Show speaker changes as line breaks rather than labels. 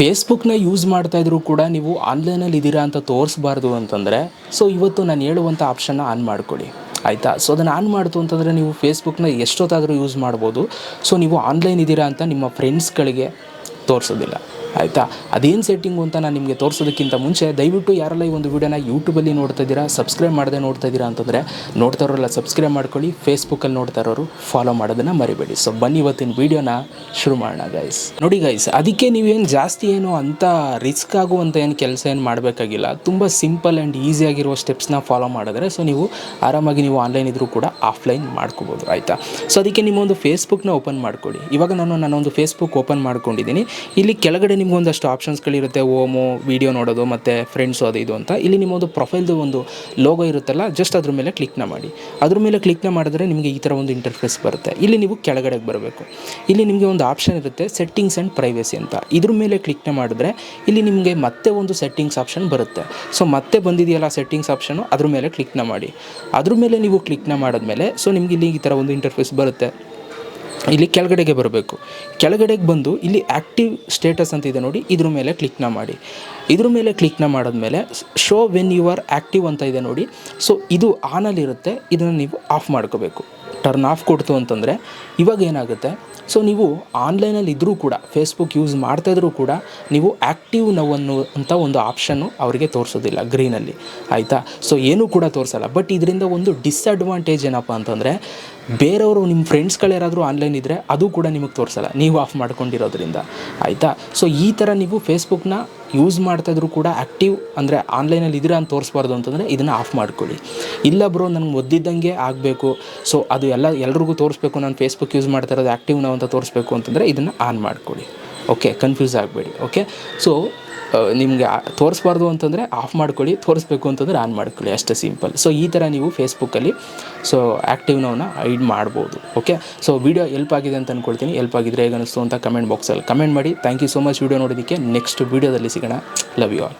ಫೇಸ್ಬುಕ್ನ use ಮಾಡ್ತಾ ಇದ್ರು ಕೂಡ ನೀವು ಆನ್ಲೈನಲ್ಲಿ ಇದ್ದೀರಾ ಅಂತ ತೋರಿಸ್ಬಾರ್ದು ಅಂತಂದರೆ ಸೊ ಇವತ್ತು ನಾನು ಹೇಳುವಂಥ ಆಪ್ಷನ್ನ ಆನ್ ಮಾಡಿಕೊಡಿ. ಆಯಿತಾ? ಸೊ ಅದನ್ನು ಆನ್ ಮಾಡ್ತು ಅಂತಂದರೆ ನೀವು ಫೇಸ್ಬುಕ್ನ ಎಷ್ಟೊತ್ತಾದರೂ ಯೂಸ್ ಮಾಡ್ಬೋದು. ಸೊ ನೀವು ಆನ್ಲೈನ್ ಇದ್ದೀರಾ ಅಂತ ನಿಮ್ಮ ಫ್ರೆಂಡ್ಸ್ಗಳಿಗೆ ತೋರಿಸೋದಿಲ್ಲ. ಆಯಿತಾ? ಅದೇನು ಸೆಟ್ಟಿಂಗು ಅಂತ ನಾನು ನಿಮಗೆ ತೋರಿಸೋದಕ್ಕಿಂತ ಮುಂಚೆ, ದಯವಿಟ್ಟು ಯಾರೆಲ್ಲ ಈ ಒಂದು ವೀಡಿಯೋನ ಯೂಟ್ಯೂಬಲ್ಲಿ ನೋಡ್ತಾ ಇದ್ದೀರಾ ಸಬ್ಸ್ಕ್ರೈಬ್ ಮಾಡದೆ ನೋಡ್ತಾ ಇದ್ದೀರಾ ಅಂತಂದರೆ, ನೋಡ್ತಾ ಇರೋರೆಲ್ಲ ಸಬ್ಸ್ಕ್ರೈಬ್ ಮಾಡ್ಕೊಳ್ಳಿ ಫೇಸ್ಬುಕ್ಕಲ್ಲಿ ನೋಡ್ತಾ ಇರೋರು ಫಾಲೋ ಮಾಡೋದನ್ನು ಮರಿಬೇಡಿ. ಸೊ ಬನ್ನಿ ಇವತ್ತಿನ ವೀಡಿಯೋನ ಶುರು ಮಾಡೋಣ ಗೈಸ್ ನೋಡಿ ಗೈಸ್ ಅದಕ್ಕೆ ನೀವೇನು ಜಾಸ್ತಿ ಏನು ಅಂತ ರಿಸ್ಕ್ ಆಗುವಂಥ ಏನು ಕೆಲಸ ಏನು ಮಾಡಬೇಕಾಗಿಲ್ಲ. ತುಂಬ ಸಿಂಪಲ್ ಆ್ಯಂಡ್ ಈಸಿಯಾಗಿರುವ ಸ್ಟೆಪ್ಸ್ನ ಫಾಲೋ ಮಾಡಿದ್ರೆ ಸೊ ನೀವು ಆರಾಮಾಗಿ ನೀವು ಆನ್ಲೈನ್ ಇದ್ರೂ ಕೂಡ ಆಫ್ಲೈನ್ ಮಾಡ್ಕೋಬೋದು, ಆಯಿತಾ? ಸೊ ಅದಕ್ಕೆ ನಿಮ್ಮೊಂದು ಫೇಸ್ಬುಕ್ನ ಓಪನ್ ಮಾಡ್ಕೊಳ್ಳಿ. ಇವಾಗ ನಾನು ನಾನೊಂದು ಫೇಸ್ಬುಕ್ ಓಪನ್ ಮಾಡ್ಕೊಂಡಿದ್ದೀನಿ. ಇಲ್ಲಿ ಕೆಳಗಡೆ ನಿಮ್ಗೊಂದಷ್ಟು ಆಪ್ಷನ್ಸ್ಗಳಿರುತ್ತೆ ಓಮೋ ವಿಡಿಯೋ ನೋಡೋದು, ಮತ್ತು ಫ್ರೆಂಡ್ಸು ಅದು ಇದು ಅಂತ. ಇಲ್ಲಿ ನಿಮ್ಮೊಂದು ಪ್ರೊಫೈಲ್ದು ಒಂದು ಲೋಗೋ ಇರುತ್ತಲ್ಲ ಜಸ್ಟ್ ಅದ್ರ ಮೇಲೆ ಕ್ಲಿಕ್ನ ಮಾಡಿ. ಅದ್ರ ಮೇಲೆ ಕ್ಲಿಕ್ನ ಮಾಡಿದ್ರೆ ನಿಮಗೆ ಈ ಥರ ಒಂದು ಇಂಟರ್ಫೇಸ್ ಬರುತ್ತೆ. ಇಲ್ಲಿ ನೀವು ಕೆಳಗಡೆಗೆ ಬರಬೇಕು. ಇಲ್ಲಿ ನಿಮಗೆ ಒಂದು ಆಪ್ಷನ್ ಇರುತ್ತೆ ಸೆಟ್ಟಿಂಗ್ಸ್ ಆ್ಯಂಡ್ ಪ್ರೈವೇಸಿ ಅಂತ. ಇದ್ರ ಮೇಲೆ ಕ್ಲಿಕ್ನ ಮಾಡಿದ್ರೆ ಇಲ್ಲಿ ನಿಮಗೆ ಮತ್ತೆ ಒಂದು ಸೆಟ್ಟಿಂಗ್ಸ್ ಆಪ್ಷನ್ ಬರುತ್ತೆ. ಸೊ ಮತ್ತೆ ಬಂದಿದೆಯಲ್ಲ ಸೆಟ್ಟಿಂಗ್ಸ್ ಆಪ್ಷನು ಅದ್ರ ಮೇಲೆ ಕ್ಲಿಕ್ನ ಮಾಡಿ. ಅದ್ರ ಮೇಲೆ ನೀವು ಕ್ಲಿಕ್ನ ಮಾಡಿದ್ಮೇಲೆ ಸೊ ನಿಮಗೆ ಇಲ್ಲಿ ಈ ಥರ ಒಂದು ಇಂಟರ್ಫೇಸ್ ಬರುತ್ತೆ. ಇಲ್ಲಿ ಕೆಳಗಡೆಗೆ ಬರಬೇಕು. ಕೆಳಗಡೆಗೆ ಬಂದು ಇಲ್ಲಿ ಆ್ಯಕ್ಟಿವ್ ಸ್ಟೇಟಸ್ ಅಂತ ಇದೆ ನೋಡಿ, ಇದ್ರ ಮೇಲೆ ಕ್ಲಿಕ್ನ ಮಾಡಿ. ಇದ್ರ ಮೇಲೆ ಕ್ಲಿಕ್ನ ಮಾಡಿದ್ಮೇಲೆ show when you are active ಅಂತ ಇದೆ ನೋಡಿ. ಸೊ ಇದು ಆನಲ್ಲಿರುತ್ತೆ ಇದನ್ನು ನೀವು ಆಫ್ ಮಾಡ್ಕೋಬೇಕು. ಟರ್ನ್ ಆಫ್ ಕೊಡ್ತು ಅಂತಂದರೆ ಇವಾಗ ಏನಾಗುತ್ತೆ? ಸೊ ನೀವು ಆನ್ಲೈನಲ್ಲಿ ಇದ್ದರೂ ಕೂಡ ಫೇಸ್ಬುಕ್ ಯೂಸ್ ಮಾಡ್ತಾಯಿದ್ರೂ ಕೂಡ, ನೀವು ಆ್ಯಕ್ಟಿವ್ ನೋವನ್ನು ಅಂತ ಒಂದು ಆಪ್ಷನ್ನು ಅವರಿಗೆ ತೋರಿಸೋದಿಲ್ಲ ಗ್ರೀನಲ್ಲಿ ಆಯಿತಾ? ಸೊ ಏನೂ ಕೂಡ ತೋರಿಸಲ್ಲ. ಬಟ್ ಇದರಿಂದ ಒಂದು ಡಿಸ್ಅಡ್ವಾಂಟೇಜ್ ಏನಪ್ಪ ಅಂತಂದರೆ, ಬೇರೆಯವರು ನಿಮ್ಮ ಫ್ರೆಂಡ್ಸ್ಗಳು ಯಾರಾದರೂ ಆನ್ಲೈನ್ ಇದ್ದರೆ ಅದು ಕೂಡ ನಿಮಗೆ ತೋರಿಸಲ್ಲ. ನೀವು ಆಫ್ ಮಾಡ್ಕೊಂಡಿರೋದ್ರಿಂದ. ಆಯಿತಾ? ಸೊ ಈ ಥರ ನೀವು ಫೇಸ್ಬುಕ್ನ ಯೂಸ್ ಮಾಡ್ತಾಯಿದ್ರು ಕೂಡ ಆ್ಯಕ್ಟಿವ್ ಅಂದರೆ ಆನ್ಲೈನಲ್ಲಿ ಇದ್ದೀರಾ ಅಂತ ತೋರಿಸ್ಬಾರ್ದು ಅಂತಂದರೆ ಇದನ್ನು ಆಫ್ ಮಾಡ್ಕೊಳ್ಳಿ. ಇಲ್ಲ ಬ್ರೋ ನನಗೆ ಒದ್ದಿದ್ದಂಗೆ ಆಗಬೇಕು. ಸೊ ಅದು ಎಲ್ಲ ಎಲ್ರಿಗೂ ತೋರಿಸ್ಬೇಕು. ನಾನು ಫೇಸ್ಬುಕ್ ಯೂಸ್ ಮಾಡ್ತಾ ಇರೋದು ಆ್ಯಕ್ಟಿವ್ ನಾವು ಅಂತ ತೋರಿಸ್ಬೇಕು ಅಂತಂದರೆ ಇದನ್ನು ಆನ್ ಮಾಡ್ಕೊಳ್ಳಿ. ಓಕೆ ಕನ್ಫ್ಯೂಸ್ ಆಗಬೇಡಿ ಓಕೆ ಸೊ ನಿಮಗೆ ತೋರಿಸ್ಬಾರ್ದು ಅಂತಂದರೆ ಆಫ್ ಮಾಡ್ಕೊಳ್ಳಿ, ತೋರಿಸ್ಬೇಕು ಅಂತಂದರೆ ಆನ್ ಮಾಡ್ಕೊಳ್ಳಿ, ಅಷ್ಟೇ ಸಿಂಪಲ್ ಸೊ ಈ ಥರ ನೀವು ಫೇಸ್ಬುಕ್ಕಲ್ಲಿ ಸೊ ಆ್ಯಕ್ಟಿವ್ನವನ್ನ ಐಡ್ ಮಾಡ್ಬೋದು ಓಕೆ ಸೊ ವೀಡಿಯೋ ಎಲ್ಪ್ ಆಗಿದೆ ಅಂತ ಅಂದ್ಕೊಳ್ತೀನಿ ಎಲ್ಪ್ ಆಗಿದ್ರೆ ಹೇಗೆ ಅನಿಸ್ತು ಅಂತ ಕಮೆಂಟ್ ಬಾಕ್ಸಲ್ಲಿ ಕಮೆಂಟ್ ಮಾಡಿ. Thank you so much video ನೋಡೋದಕ್ಕೆ ನೆಕ್ಸ್ಟ್ ವೀಡಿಯೋದಲ್ಲಿ ಸಿಗೋಣ. Love you all